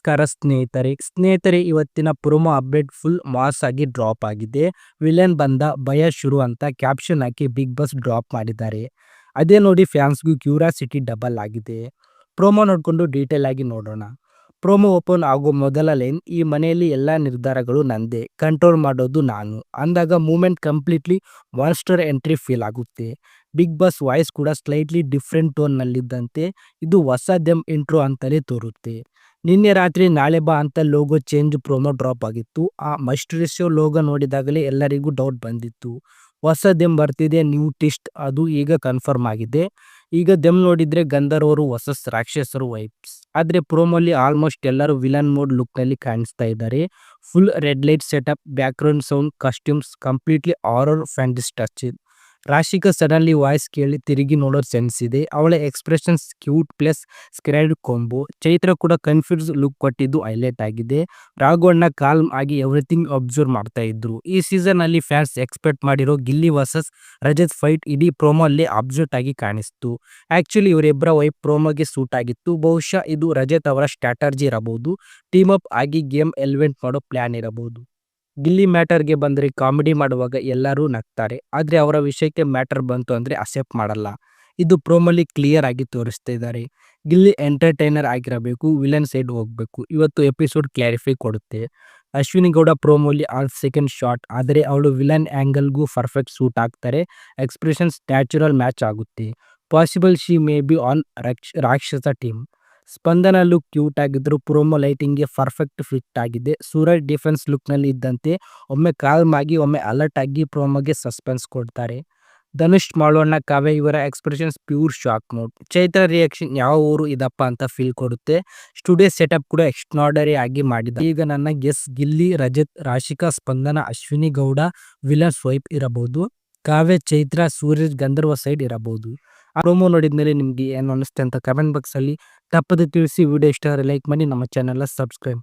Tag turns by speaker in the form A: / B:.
A: ನಮಸ್ಕಾರ ಸ್ನೇಹಿತರೆ. ಸ್ನೇಹಿತರೆ, ಇವತ್ತಿನ ಪ್ರೊಮೋ ಅಪ್ಡೇಟ್ ಫುಲ್ ಮಾಸ್ ಆಗಿ ಡ್ರಾಪ್ ಆಗಿದೆ. ವಿಲನ್ ಬಂದ ಭಯ ಶುರು ಅಂತ ಕ್ಯಾಪ್ಷನ್ ಹಾಕಿ ಬಿಗ್ ಬಾಸ್ ಡ್ರಾಪ್ ಮಾಡಿದ್ದಾರೆ. ಅದೇ ನೋಡಿ ಫ್ಯಾನ್ಸ್ಗೂ ಕ್ಯೂರಿಯಾಸಿಟಿ ಡಬಲ್ ಆಗಿದೆ. ಪ್ರೋಮೋ ನೋಡಿಕೊಂಡು ಡೀಟೇಲ್ ಆಗಿ ನೋಡೋಣ. ಪ್ರೋಮೋ ಓಪನ್ ಆಗೋ ಮೊದಲ ಲೈನ್, ಈ ಮನೆಯಲ್ಲಿ ಎಲ್ಲ ನಿರ್ಧಾರಗಳು ನಂದೇ. ಕಂಟ್ರೋಲ್ ಮಾಡೋದು ನಾನು. ಅಂದಾಗ moment completely monster entry feel ಆಗುತ್ತೆ. ಬಿಗ್ ಬಾಸ್ ವಾಯ್ಸ್ ಕೂಡ ಸ್ಲೈಟ್ಲಿ ಡಿಫ್ರೆಂಟ್ ಟೋನ್ನಲ್ಲಿದ್ದಂತೆ ಇದು ಹೊಸ ದೆಮ್ ಇಂಟ್ರೋ ಅಂತಲೇ ತೋರುತ್ತೆ. ನಿನ್ನೆ ರಾತ್ರಿ ನಾಳೆ ಬಾ ಅಂತ ಲೋಗೋ ಚೇಂಜ್ ಪ್ರೋಮೋ ಡ್ರಾಪ್ ಆಗಿತ್ತು. ಆ ಮಸ್ಟ್ರಿಶೋ ಲೋಗೋ ನೋಡಿದಾಗಲೇ ಎಲ್ಲರಿಗೂ ಡೌಟ್ ಬಂದಿತ್ತು. ಹೊಸ ದೆಮ್ ಬರ್ತಿದೆ ನ್ಯೂ ಟಿಸ್ಟ್ ಅದು ಈಗ ಕನ್ಫರ್ಮ್ ಆಗಿದೆ. ಈಗ ದೆಮ್ ನೋಡಿದ್ರೆ ಗಂಧರ್ವರು ಹೊಸ ರಾಕ್ಷಸರು ವೈಪ್ಸ್ ಆದರೆ ಪ್ರೋಮೋಲಿ ಆಲ್ಮೋಸ್ಟ್ ಎಲ್ಲರೂ ವಿಲನ್ ಮೋಡ್ ಲುಕ್ನಲ್ಲಿ ಕಾಣಿಸ್ತಾ ಇದ್ದಾರೆ. Full red light setup background sound costumes completely horror fantasy touch Rashika suddenly voice ಕೇಳಿ ತಿರುಗಿ ನೋಡೋ ಸೆನ್ಸ್ ಇದೆ. ಅವಳ ಎಕ್ಸ್ಪ್ರೆಷನ್ಸ್ ಕ್ಯೂಟ್ ಪ್ಲಸ್ ಸ್ಕ್ರೈಡ್ ಕೊಂಬು ಚೈತ್ರ ಕೂಡ ಕನ್ಫ್ಯೂಸ್ ಲುಕ್ ಕೊಟ್ಟಿದ್ದು ಹೈಲೈಟ್ ಆಗಿದೆ. ರಾಘವಣ್ಣ ಕಾಲ್ಮ್ ಆಗಿ ಎವ್ರಿಥಿಂಗ್ ಅಬ್ಸರ್ವ್ ಮಾಡ್ತಾ ಇದ್ರು. ಈ ಸೀಸನ್ ಅಲ್ಲಿ ಫ್ಯಾನ್ಸ್ ಎಕ್ಸ್ಪೆಕ್ಟ್ ಮಾಡಿರೋ ಗಿಲ್ಲಿ ವರ್ಸಸ್ ರಜತ್ ಫೈಟ್ ಇಡೀ ಪ್ರೋಮೋ ಅಲ್ಲಿ ಅಬ್ಸರ್ಟ್ ಆಗಿ ಕಾಣಿಸ್ತು. ಆಕ್ಚುಲಿ ಇವರಿಬ್ಬರ ವೈಪ್ ಪ್ರೋಮೋಗೆ ಸೂಟ್ ಆಗಿತ್ತು. ಬಹುಶಃ ಇದು ರಜತ್ ಅವರ ಸ್ಟ್ರಾಟರ್ಜಿ ಇರಬಹುದು. ಟೀಮ್ ಅಪ್ ಆಗಿ ಗೇಮ್ ಎಲಿವೆಂಟ್ ಮಾಡೋ ಪ್ಲಾನ್ ಇರಬಹುದು. ಗಿಲ್ಲಿ ಮ್ಯಾಟರ್ಗೆ ಬಂದರೆ ಕಾಮಿಡಿ ಮಾಡುವಾಗ ಎಲ್ಲರೂ ನಗ್ತಾರೆ. ಆದರೆ ಅವರ ವಿಷಯಕ್ಕೆ ಮ್ಯಾಟರ್ ಬಂತು ಅಂದರೆ ಅಸೆಪ್ಟ್ ಮಾಡಲ್ಲ. ಇದು ಪ್ರೋಮಲ್ಲಿ ಕ್ಲಿಯರ್ ಆಗಿ ತೋರಿಸ್ತಾ ಇದ್ದಾರೆ ಗಿಲ್ಲಿ ಎಂಟರ್ಟೈನರ್ ಆಗಿರಬೇಕು, ವಿಲನ್ ಸೈಡ್ ಹೋಗಬೇಕು. ಇವತ್ತು ಎಪಿಸೋಡ್ ಕ್ಲಾರಿಫೈ ಕೊಡುತ್ತೆ. ಅಶ್ವಿನಿ ಗೌಡ ಪ್ರೋಮೋಲಿ ಆಲ್ ಸೆಕೆಂಡ್ ಶಾಟ್. ಆದರೆ ಅವಳು ವಿಲನ್ ಆ್ಯಂಗಲ್ಗೂ ಪರ್ಫೆಕ್ಟ್ ಸೂಟ್ ಆಗ್ತಾರೆ ಎಕ್ಸ್ಪ್ರೆಷನ್ಸ್ ನ್ಯಾಚುರಲ್ ಮ್ಯಾಚ್ ಆಗುತ್ತೆ. Possible she may be on ರಾಕ್ಷಸ ಟೀಮ್. ಸ್ಪಂದನ ಲುಕ್ ಕ್ಯೂಟ್ ಆಗಿದ್ರು ಪ್ರೋಮೋ ಲೈಟಿಂಗ್ಗೆ ಪರ್ಫೆಕ್ಟ್ ಫಿಟ್ ಆಗಿದೆ. ಸೂರಜ್ ಡಿಫೆನ್ಸ್ ಲುಕ್ನಲ್ಲಿ ಇದ್ದಂತೆ ಒಮ್ಮೆ ಕಾಲ್ಮ್ ಆಗಿ ಒಮ್ಮೆ ಅಲರ್ಟ್ ಆಗಿ ಪ್ರೋಮೋಗೆ ಸಸ್ಪೆನ್ಸ್ ಕೊಡ್ತಾರೆ. ಧನುಷ್ ಮಾಡೋಣ ಕಾವ್ಯ ಇವರ expressions pure shock mode. Chaitra reaction ಯಾವ ಊರು ಇದಪ್ಪ ಅಂತ ಫೀಲ್ ಕೊಡುತ್ತೆ. ಸ್ಟುಡಿಯೋ ಸೆಟಪ್ ಕೂಡ ಎಕ್ಸ್ಟ್ರಾಡರಿ ಆಗಿ ಮಾಡಿದ್ದಾರೆ. ಈಗ ನನ್ನ guess Gilli, Rajat, Rashika, Spandana, Ashwini Gowda, villain swipe ಇರಬಹುದು. ಕಾವ್ಯ, ಚೈತ್ರ ಸೂರ್ಯ ಗಂಧರ್ವ ಸೈಡ್ ಇರಬಹುದು. ಆ ಪ್ರೋಮೋ ನೋಡಿದ್ಮೇಲೆ ನಿಮ್ಗೆ ಏನು ಅನಿಸುತ್ತೆ ಅಂತ ಕಮೆಂಟ್ ಬಾಕ್ಸಲ್ಲಿ ತಪ್ಪದೆ ತಿಳಿಸಿ ವಿಡಿಯೋ ಇಷ್ಟ ಲೈಕ್ ಮಾಡಿ ನಮ್ಮ ಚಾನೆಲ್ ಸಬ್ಸ್ಕ್ರೈಬ್